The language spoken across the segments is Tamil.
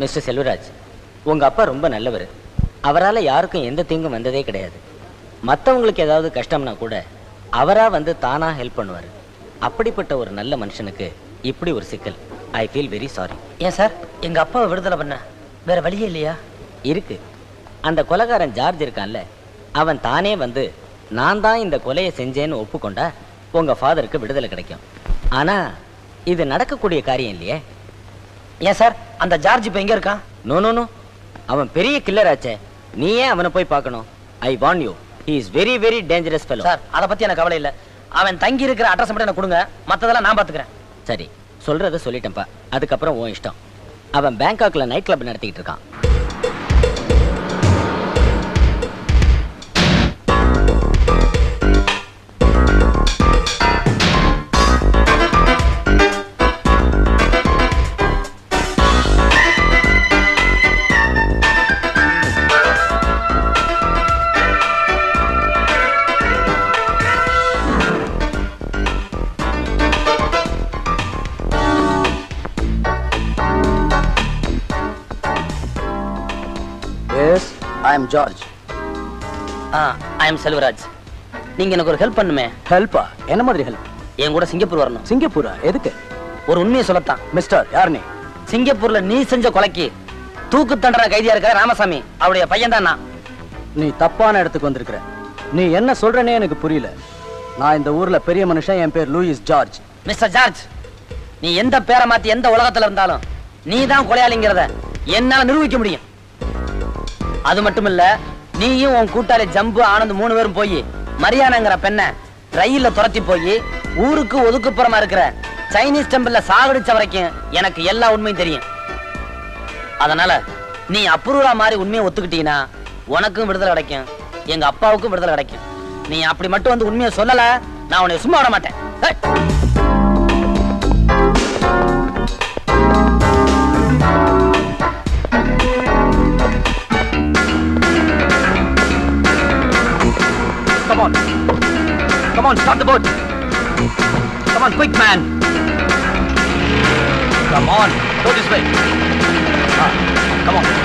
மிஸ்டர் செல்வராஜ் உங்க அப்பா ரொம்ப நல்லவர். அவரால் யாருக்கும் எந்த தீங்கும் வந்ததே கிடையாது. மற்றவங்களுக்கு ஏதாவது கஷ்டம்னா கூட அவரா வந்து தானா ஹெல்ப் பண்ணுவார். அப்படிப்பட்ட ஒரு நல்ல மனுஷனுக்கு இப்படி ஒரு சிக்கல். ஐ ஃபீல் வெரி சாரி ஏன் சார்? எங்க அப்பாவை விடுதலை பண்ண வேற வழியே இல்லையா? இருக்கு. அந்த கொலைகாரன் ஜார்ஜ் இருக்கான்ல அவன் தானே வந்து நான் தான் இந்த கொலையை செஞ்சேன்னு ஒப்புக்கொண்டா உங்க ஃபாதருக்கு விடுதலை கிடைக்கும். ஆனா இது நடக்கக்கூடிய காரியம் இல்லையே? ஏன் சார்? அந்த ஜார்ஜ் இப்ப எங்க இருக்கான்? நோ நோ நோ அவன் பெரிய கில்லர் ஆச்சே. நீ ஏன் அவனை போய் பார்க்கணும்? I want you he is very very dangerous fellow sir அதை பத்தி எனக்கு கவலை இல்ல. அவன் தங்கி இருக்கிற அட்ரஸ் மட்டும் எனக்கு கொடுங்க. மத்ததெல்லாம் நான் பாத்துக்கிறேன். சரி சொல்றத சொல்லிட்டேன்ப்பா. அதுக்கப்புறம் உன் இஷ்டம். அவன் பேங்காக்ல நைட் கிளப் நடத்திக்கிட்டு இருக்கான். I am George I am Selvaraj. நீங்க எனக்கு ஒரு ஹெல்ப் பண்ணுமே. ஹெல்ப்பா என்ன மாதிரி ஹெல்ப் என் கூட சிங்கப்பூர் வரணும். சிங்கப்பூரா? எதுக்கு? ஒரு உண்மையை சொல்லத்தான். மிஸ்டர் யார் நீ சிங்கப்பூர்ல நீ செஞ்ச கொலைக்கு தூக்கு தண்டனை கைதியா இருக்கிற ராமசாமி. அவருடைய பையன் தான் நீ தப்பான இடத்துக்கு வந்திருக்கிற. நீ என்ன சொல்றனே எனக்கு புரியல. நான் இந்த ஊர்ல பெரிய மனுஷன் என் பேர் லூயிஸ் ஜார்ஜ். மிஸ்டர் ஜார்ஜ் நீ எந்த பேரை மாத்தி எந்த உலகத்துல இருந்தாலும் நீ தான் கொலையாளிங்கிறத என்னால நிரூபிக்க முடியும். அது மட்டும் இல்ல நீயும் உன் கூட்டாளி ஜம்பு ஆனந்த் மூணு பேரும் போய் மரியாதைங்கிற பெண்ணை ரயில்ல துரத்தி போய் ஊருக்கு ஒதுக்குப்புறமா இருக்கிற சைனீஸ் டெம்பிள்ல சாகடிச்ச வரைக்கும் எனக்கு எல்லா உண்மையும் தெரியும். அதனால நீ அப்ரூவலா மாதிரி உண்மையை ஒத்துக்கிட்டீங்கன்னா உனக்கும் விடுதலை கிடைக்கும் எங்க அப்பாவுக்கும் விடுதலை கிடைக்கும். நீ அப்படி மட்டும் வந்து உண்மையை சொல்லல நான் உன்னை சும்மா விட மாட்டேன். On. Come on, stop the boat. Come on, quick, man. Come on, go this way. Ah, come on.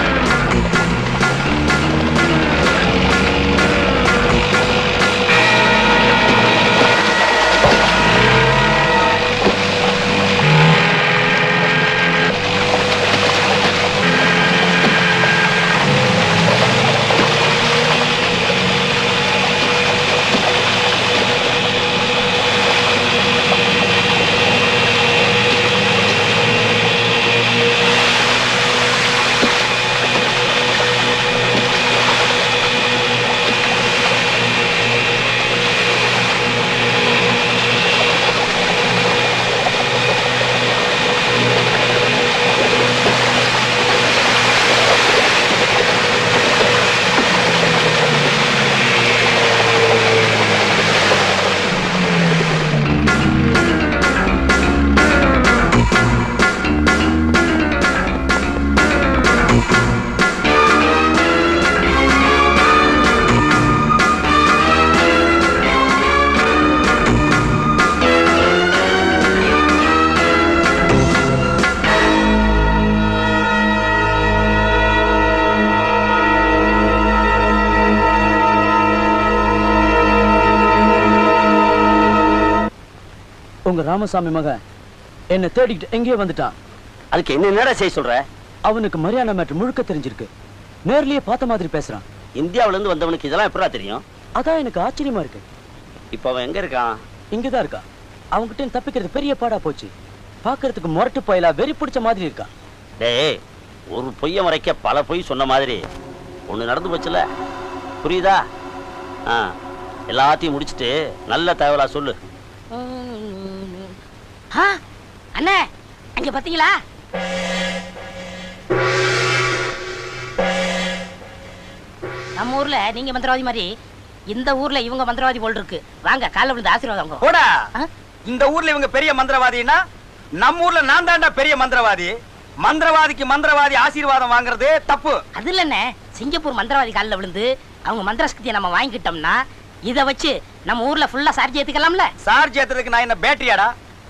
Ramasamy மகன். என்னை தேடிக்கிட்டு எங்கேயோ வந்துட்டான். அதுக்கு என்ன என்னடா செய்ய சொல்ற? அவனுக்கு மரியாதை மேட்ரு முழுக்க தெரிஞ்சிருக்கு. நேர்லயே பார்த்த மாதிரி பேசுறான். இந்தியாவுல இருந்து வந்தவனுக்கு இதெல்லாம் எப்படா தெரியும்? அதான் எனக்கு ஆச்சரியமா இருக்கு. இப்ப அவன் எங்க இருக்கான்? இங்கதான் இருக்கா அவன்கிட்ட தப்பிக்கிறது பெரிய பாடா போச்சு. பார்க்கிறதுக்கு முரட்டு பயலா வெறி பிடிச்ச மாதிரி இருக்கா டேய் ஒரு பொய்ய மறைக்க பல பொய் சொன்ன மாதிரி. ஒண்ணு நடந்து போச்சுல புரியுதா? ஆ எல்லாத்தையும் முடிச்சிட்டு நல்ல தகவலா சொல்லு. ஆ, அண்ணே அங்க பாத்தீங்களா நம்ம ஊர்ல நீங்க மந்திரவாதி மாதிரி இந்த ஊர்ல இவங்க மந்திரவாதி போல் இருக்கு. வாங்க காலைல விழுந்து ஆசீர்வாதம் ஆ? இந்த ஊர்ல இவங்க பெரிய மந்திரவாதின்னா நம்ம ஊர்ல நான் தான்டா பெரிய மந்திரவாதி. மந்திரவாதிக்கு மந்திரவாதி ஆசீர்வாதம் வாங்குறது தப்பு. அது இல்லண்ணே சிங்கப்பூர் மந்திரவாதி காலில் விழுந்து அவங்க மந்திர சக்தியை நம்ம வாங்கிக்கிட்டோம்னா இதை வச்சு நம்ம ஊர்ல ஃபுல்லா சார்ஜ் ஏத்துக்கலாம்ல? சார்ஜ் ஏத்துறதுக்கு நான் என்ன பேட்டரியாடா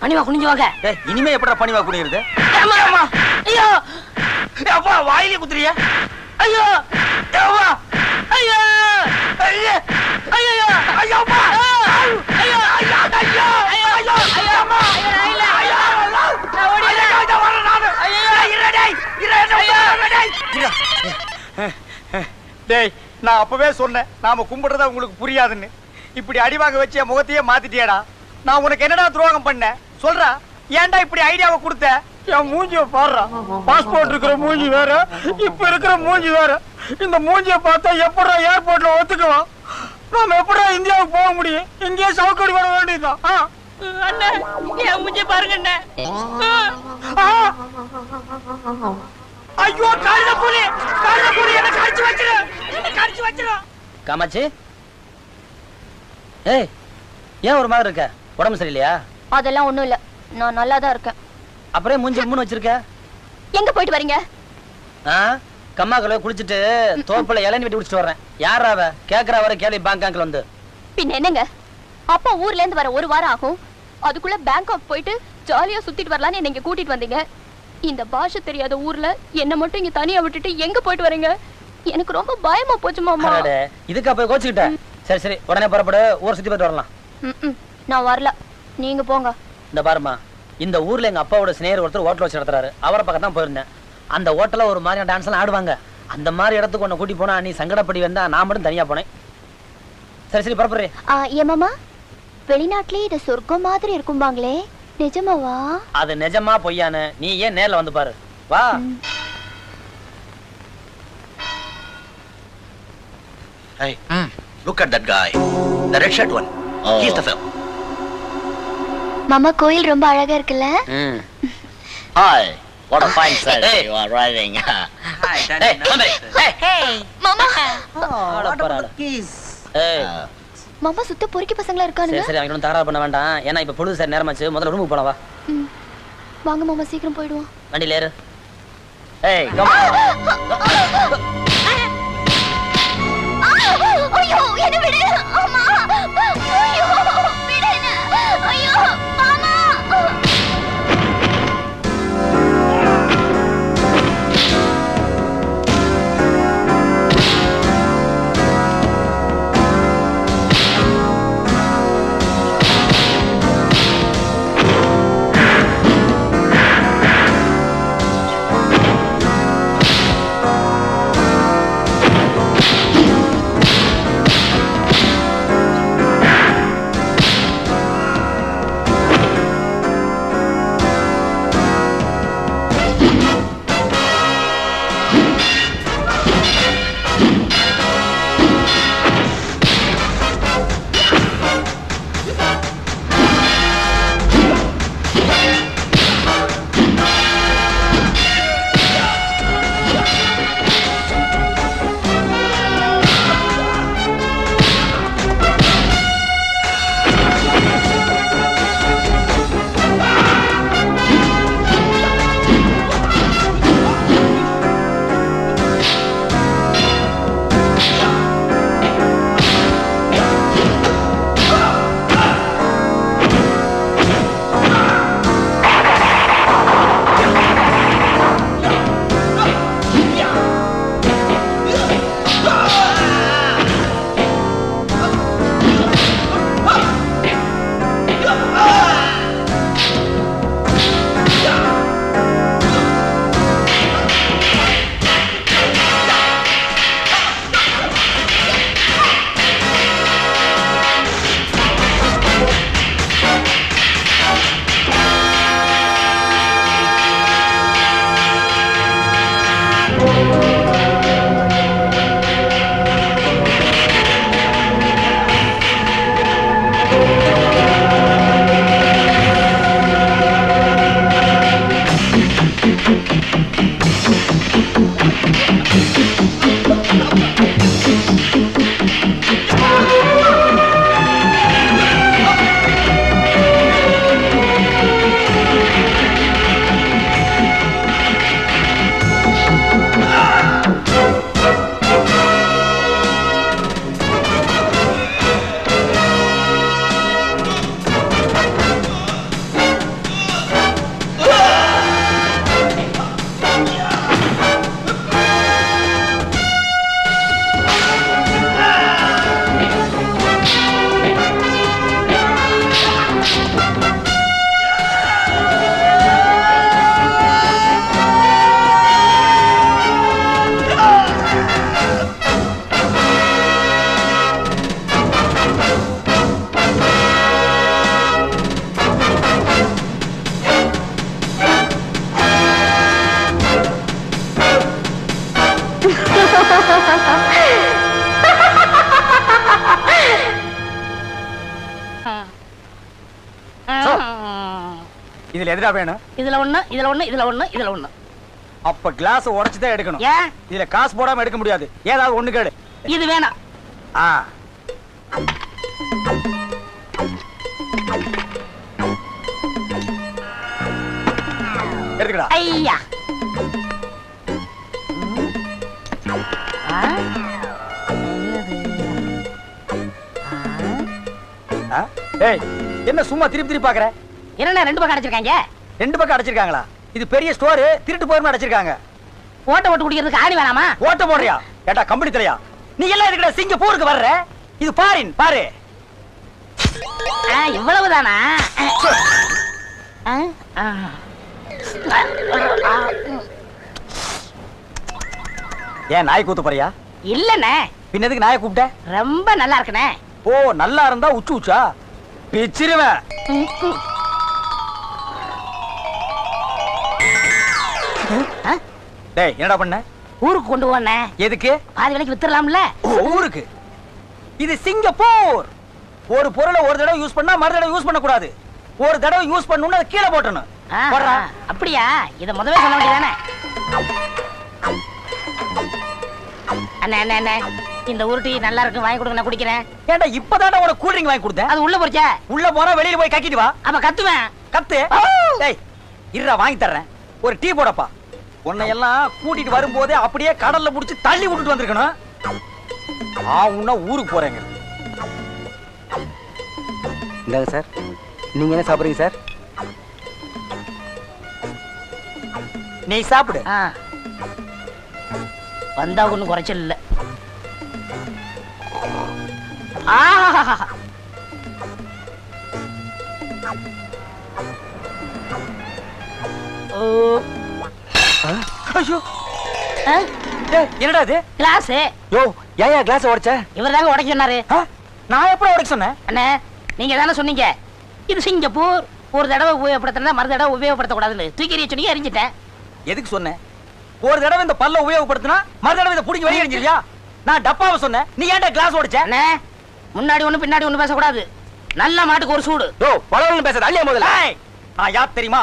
பணிவா குனிஞ்சு வாங்க. இனிமே எப்படா பணிவா குனியிருது. ஐயோ. அப்பா வாயிலே குத்துறியா. ஐயோ. ஏவ்வா ஐயோ. ஐயே ஐயோ. ஐயோ அப்பா. ஐயோ. ஐயோ ஐயோ. ஐயோ ஐயோ. அம்மா ஐயோ, ஐயோ ஐயோ. நான். ஐயோ இருடா இருடா இருடா. டேய் நான் அப்பவே சொன்னேன். நாம கும்பிடுறத உங்களுக்கு புரியாதுன்னு. இப்படி அடி வாங்க வச்சு என் முகத்தையே மாத்திட்டியேடா. நான் உனக்கு என்னடா துரோகம் பண்ணேன்? சொல்றா. ஏன்டா இப்படி ஐடியாவை கொடுத்த? என் மூஞ்சிய பாடுறா. பாஸ்போர்ட் இருக்கிற மூஞ்சி வேற. இப்ப இருக்கிற மூஞ்சி வேற. இந்த மூஞ்சிய பார்த்தா எப்படா ஏர்போர்ட்ல ஒத்துக்குவான்? நாம எப்படா இந்தியாவுக்கு போக முடியும்? இங்கேயே சவுக்கடி வர வேண்டியதுதான். ஆ. அண்ணே என் மூஞ்சி பாருங்க அண்ணே. ஆ. ஐயோ காலில புலி காலில புலி என்ன கடிச்சு வச்சிரு. என்ன கடிச்சு வச்சிரு. காமாட்சி. ஏய் ஏன் ஒரு மாதிரி இருக்க? உடம்பு சரியில்லையா? அதெல்லாம் ஒண்ணும் இல்ல. நான் நல்லா தான் இருக்கேன். அப்புறம் மூஞ்சி மூணு வச்சிருக்க? எங்க போயிட்டு வரீங்க? ஆ கம்மா கலவை குளிச்சுட்டு தோப்புல இளநீ வெட்டி குடிச்சிட்டு வர்றேன். யாரா அவ? கேக்குறா வர கேள்வி பேங்காங்க்ல வந்து. பின்ன என்னங்க? அப்பா ஊர்ல இருந்து வர ஒரு வாரம் ஆகும். அதுக்குள்ள பேங்காக் போயிட்டு ஜாலியா சுத்திட்டு வரலாம்னு இங்க கூட்டிட்டு வந்தீங்க. இந்த பாஷை தெரியாத ஊர்ல என்ன மட்டும் இங்க தனியா விட்டுட்டு எங்க போயிட்டு வரீங்க? எனக்கு ரொம்ப பயமா போச்சு மாமா. இதுக்கா போய் கோச்சுக்கிட்ட. சரி சரி உடனே புறப்படு. ஊர் சுத்தி போயிட்டு வரலாம். நான் வரல. நீங்க போங்க. இந்த பாருமா இந்த ஊர்ல எங்க அப்பாவோட சிநேகர் ஒருத்தர் ஹோட்டல் வச்சு நடத்துறாரு. அவரை பக்கம் தான் போயிருந்தேன். அந்த ஹோட்டல்ல ஒரு மாதிரியான டான்ஸ் எல்லாம் ஆடுவாங்க. அந்த மாதிரி இடத்துக்கு உன்னை கூட்டி போனா நீ சங்கடப்படி வந்தா நான் மட்டும் தனியா போனேன். சரி சரி புறப்படுறேன் ஆ, ஏன் மாமா வெளிநாட்டுலயே இது சொர்க்கம் மாதிரி இருக்கும்பாங்களே. நிஜமாவா அது நிஜமா பொய்யான்னு நீ ஏன் நேர்ல வந்து பாரு வா Hey, look at that guy. The red shirt one. He's the fellow. மாமா கோயில் ரொம்ப அழகா இருக்குல்ல ம். Hi. What a fine sight Hey. you are riding. ஏய், வந்து. ஏய், மாமா ஆள பாரு, ஆள. ஏய், Uh, மாமா சுத்த பொறுக்கி பசங்களா இருக்கானுங்க சரி ஒன்றும் தகராறு பண்ண வேண்டாம் ஏன்னா இப்ப பொழுது சரி நேரமாச்சு முதல்ல ரூமுக்கு போலாம் வா. வாங்க மாமா சீக்கிரம் போயிடுவோம் வண்டியில ஏறு ஏய் on. ஐயோ என்ன விடு அம்மா ஐயோ இதுல எதுடா வேணும்? இதுல ஒண்ணு இதுல ஒண்ணு இதுல ஒண்ணு இதுல ஒண்ணு. அப்ப கிளாஸ் உடைச்சு தான் எடுக்கணும். ஏன்? இதுல காசு போடாம எடுக்க முடியாது. ஏதாவது ஒண்ணு கேடு இது வேணாம். ஆ. எடுத்துக்கடா. ஐயா? ஏய் என்ன சும்மா திருப்பி திருப்பி பாக்குற? என்னண்ணே ரெண்டு பக்கம் அடைச்சிருக்காங்க? ரெண்டு பக்கம் அடைச்சிருக்காங்களா? இது பெரிய ஸ்டோர் திருட்டு போயிருமா அடைச்சிருக்காங்க. ஓட்ட ஓட்டு குடிக்கிறதுக்கு ஆணி வேணாமா? ஓட்ட போடுறியா? ஏட்டா கம்பெனி தலையா? நீ எல்லாம் எதுக்குடா சிங்கப்பூருக்கு வர்ற? இது பாரின் பாரு. இவ்வளவுதானா. ஏன் நாய் கூத்து போறியா? இல்லண்ணே. பின்னதுக்கு நாயை கூப்பிட்ட? ரொம்ப நல்லா இருக்குண்ணே. ஓ நல்லா இருந்தா உச்சு உச்சா? பிச்சிருவேன். டேய் என்னடா பண்ண? ஊருக்கு கொண்டு போனே. எதுக்கு? பாதி விலைக்கு வித்துடலாம்ல? ஊருக்கு. இது சிங்கப்பூர். ஒரு பொருளை ஒரு தடவை யூஸ் பண்ணா மறு தடவை யூஸ் பண்ண கூடாது ஒரு தடவை யூஸ் பண்ணணும்னு அதை கீழே போட்டணும். அப்படியா? இத முதவே சொல்ல வேண்டியதானே? அண்ணே அண்ணே அண்ணே இந்த உருட்டி நல்லா இருக்கு வாங்கி கொடுங்க நான் குடிக்கிறேன். ஏன்டா இப்பதானே உனக்கு கூல் ட்ரிங்க் வாங்கி கொடுத்தேன் அது உள்ள போச்சே உள்ள போனா வெளியில போய் கக்கிட்டு வா. அப்ப கத்துவேன். கத்து. டேய் இருடா வாங்கி தர்றேன். ஒரு டீ போடப்பா. உன்னை எல்லாம் கூட்டிட்டு வரும்போதே அப்படியே கடல்ல புடிச்சு தள்ளி விட்டுட்டு வந்திருக்கணும். ஆ உன்ன ஊருக்கு போறேங்க. இந்தாங்க சார். நீங்க என்ன சாப்பிடுறீங்க சார்? நீ சாப்பிடு. வந்தா ஒண்ணும் குறைச்சல் இல்ல. ஆஹா. ஓ. ஐயோ. என்னடா இது? கிளாஸ். யோ கிளாஸ் உடைச்ச? இவர் தாங்க உடைக்க சொன்னாரு? நான் எப்படி உடைக்க சொன்னேன்? அண்ணே நீங்க தானே சொன்னீங்க. இது சிங்கப்பூர். ஒரு தடவை உபயோகப்படுத்தினா மறு தடவை உபயோகப்படுத்தக்கூடாதுன்னு தூக்கி எறிய சொன்னீங்க எரிஞ்சிட்டேன் எதுக்கு சொன்னேன் ஒரு தடவை இந்த பல்ல உபயோகப்படுத்தினா மறு தடவை இதை பிடிக்க வெளியே அடிஞ்சிருவியா நான் டப்பாவை சொன்னேன். நீ ஏன்டா கிளாஸ் உடைச்ச? அண்ணே முன்னாடி ஒண்ணு பின்னாடி ஒண்ணு பேசக்கூடாது. நல்ல மாட்டுக்கு ஒரு சூடு. யோ பலவன் பேசுறது அள்ளியா முதல்ல. நான் யார் தெரியுமா?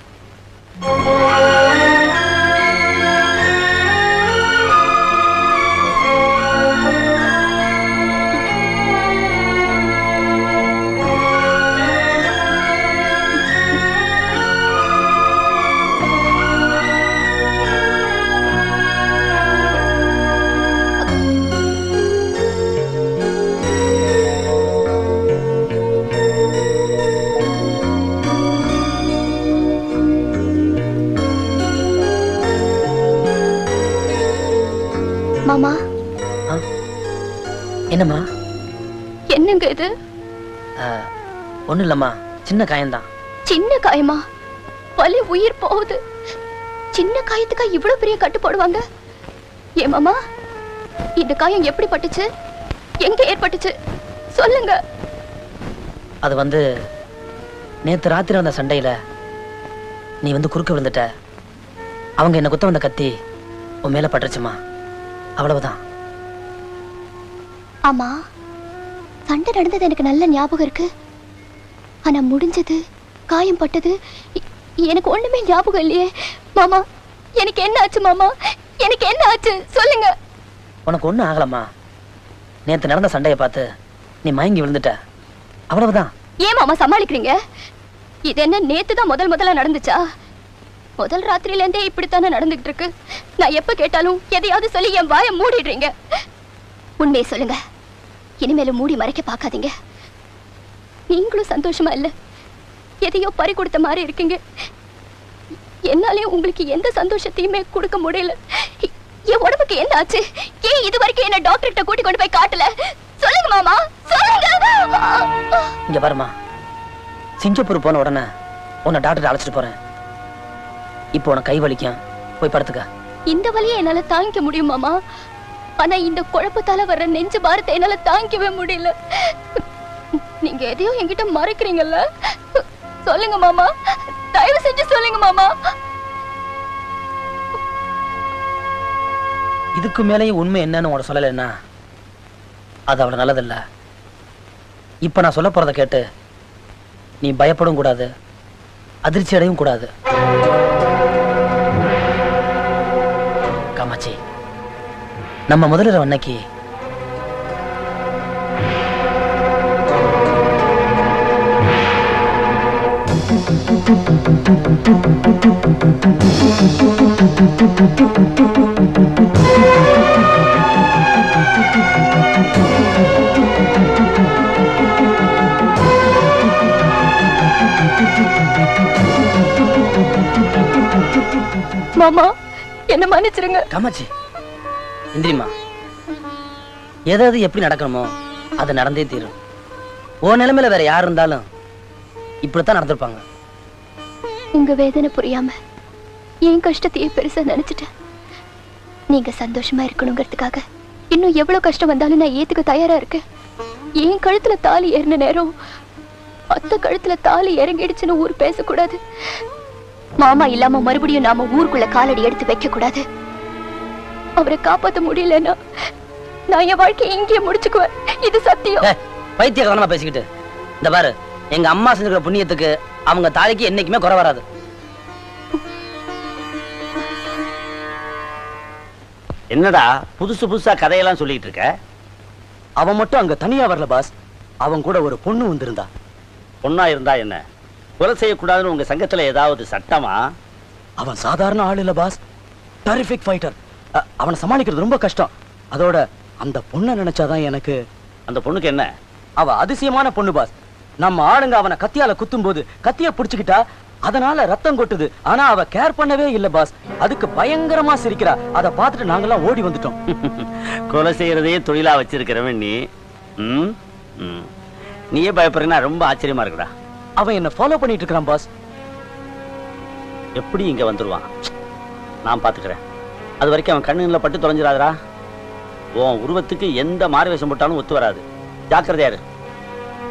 Thank. மாமா? என்னம்மா? என்னங்க இது? ஒண்ணும் இல்லம்மா. சின்ன காயம்தான். சின்ன காயமா? வலி உயிர் போகுது. சின்ன காயத்துக்கா இவ்வளவு பெரிய கட்டு போடுவாங்க? ஏன் மாமா இந்த காயம் எப்படி பட்டுச்சு எங்க ஏற்பட்டுச்சு? சொல்லுங்க. அது வந்து நேத்து ராத்திரி வந்த சண்டையில நீ வந்து குறுக்க விழுந்துட்ட. அவங்க என்ன குத்த வந்த கத்தி உன் மேல பட்டுருச்சுமா? அவ்வளவுதான். ஆமா சண்டை நடந்தது எனக்கு நல்ல ஞாபகம் இருக்கு. ஆனா முடிஞ்சது காயம் பட்டது எனக்கு ஒண்ணுமே ஞாபகம் இல்லையே. மாமா எனக்கு என்ன ஆச்சு மாமா? எனக்கு என்ன ஆச்சு? சொல்லுங்க. உனக்கு ஒண்ணும் ஆகலம்மா. நேத்து நடந்த சண்டையை பார்த்து நீ மயங்கி விழுந்துட்ட. அவ்வளவுதான். ஏன் மாமா சமாளிக்கிறீங்க? இது என்ன நேத்து தான் முதல் முதல்ல நடந்துச்சா? முதல் ராத்திரியில இருந்தே இப்படித்தானே நடந்துகிட்டு இருக்கு நான் எப்ப கேட்டாலும் எதையாவது சொல்லி என் வாயை மூடிடுறீங்க. உண்மையை சொல்லுங்க. இனிமேலும் மூடி மறைக்க பார்க்காதீங்க. நீங்களும் சந்தோஷமா இல்ல? எதையோ பறி கொடுத்த மாதிரி இருக்கீங்க. என்னாலே உங்களுக்கு எந்த சந்தோஷத்தையுமே கொடுக்க முடியல. என் உடம்புக்கு என்ன ஆச்சு? ஏன் இது வரைக்கும் என்ன டாக்டர் கிட்ட கூட்டி கொண்டு போய் காட்டல? சொல்லுங்க மாமா சொல்லுங்க இங்க பாருமா சிங்கப்பூர் போன உடனே உன்னை டாக்டர் அழைச்சிட்டு போறேன். இப்போ உனக்கு கை வலிக்கும். போய் படுத்துக்க. இந்த வலியை என்னால தாங்கிக்க முடியும் மாமா. ஆனா இந்த குழப்பத்தால வர்ற நெஞ்சு பாரத்தை என்னால தாங்கிக்கவே முடியல. நீங்க எதையோ என்கிட்ட மறைக்கிறீங்கல்ல? சொல்லுங்க மாமா. தயவு செஞ்சு சொல்லுங்க மாமா. இதுக்கு மேலேயும் உண்மை என்னன்னு உனக்கு சொல்லலைன்னா அது அவ்வளவு நல்லதில்ல. இப்ப நான் சொல்ல போறதை கேட்டு நீ பயப்படவும் கூடாது அதிர்ச்சி அடையவும் கூடாது. நம்ம முதலிரவு அன்னைக்கு மாமா என்ன மன்னிச்சிருங்க. காமாட்சி. இந்திரிமா எதாவது எப்படி நடக்கணுமோ அது நடந்தே தீரும். ஓ நிலைமையில வேற யார் இருந்தாலும் இப்படித்தான் நடந்திருப்பாங்க. உங்க வேதனை புரியாம என் கஷ்டத்தையே பெருசா நினைச்சிட்டேன். நீங்க சந்தோஷமா இருக்கணுங்கிறதுக்காக இன்னும் எவ்வளவு கஷ்டம் வந்தாலும் நான் ஏத்துக்க தயாரா இருக்கேன். என் கழுத்துல தாலி ஏறின நேரம் அத்த கழுத்துல தாலி இறங்கிடுச்சுன்னு ஊர் பேசக்கூடாது. மாமா இல்லாம மறுபடியும் நாம ஊருக்குள்ள காலடி எடுத்து வைக்க கூடாது அவரை காப்பாத்த முடியலன்னா நான் என் வாழ்க்கையை இங்கேயே முடிச்சுக்குவேன். இது சத்தியம். பைத்திய கவனமா பேசிக்கிட்டு. இந்த பாரு எங்க அம்மா செஞ்சுக்கிற புண்ணியத்துக்கு அவங்க தாலிக்கு என்னைக்குமே குறை வராது. என்னடா புதுசு புதுசா கதையெல்லாம் சொல்லிட்டு இருக்க? அவன் மட்டும் அங்க தனியா வரல பாஸ். அவன் கூட ஒரு பொண்ணு வந்திருந்தா. பொண்ணா இருந்தா என்ன? கொலை செய்யக்கூடாதுன்னு உங்க சங்கத்துல ஏதாவது சட்டமா? அவன் சாதாரண ஆள் இல்ல பாஸ். டெரிஃபிக் ஃபைட்டர் அவனை சமாளிக்கிறது ரொம்ப கஷ்டம். அதோட அந்த பொண்ணை நினைச்சாதான் எனக்கு அந்த பொண்ணுக்கு என்ன? அவ அதிசயமான பொண்ணு பாஸ் நம்ம ஆளுங்க அவனை கத்தியால குத்தும் போது கத்திய புடிச்சுக்கிட்டா அதனால ரத்தம் கொட்டுது. ஆனா அவ கேர் பண்ணவே இல்ல பாஸ் அதுக்கு பயங்கரமா சிரிக்கிறா. அதை பார்த்துட்டு நாங்கெல்லாம் ஓடி வந்துட்டோம். கொலை செய்யறதையே தொழிலா வச்சிருக்கிறவன் நீ. நீயே பயப்படுறீங்கன்னா ரொம்ப ஆச்சரியமா இருக்குடா. அவன் என்ன ஃபாலோ பண்ணிட்டு இருக்கிறான் பாஸ் எப்படி இங்க வந்துருவான்? நான் பாத்துக்கிறேன். அது வரைக்கும் அவன் கண்ணுல பட்டு தொலைஞ்சிடாதரா உன் உருவத்துக்கு எந்த மாறு வேஷம் போட்டாலும் ஒத்து வராது. ஜாக்கிரதையாரு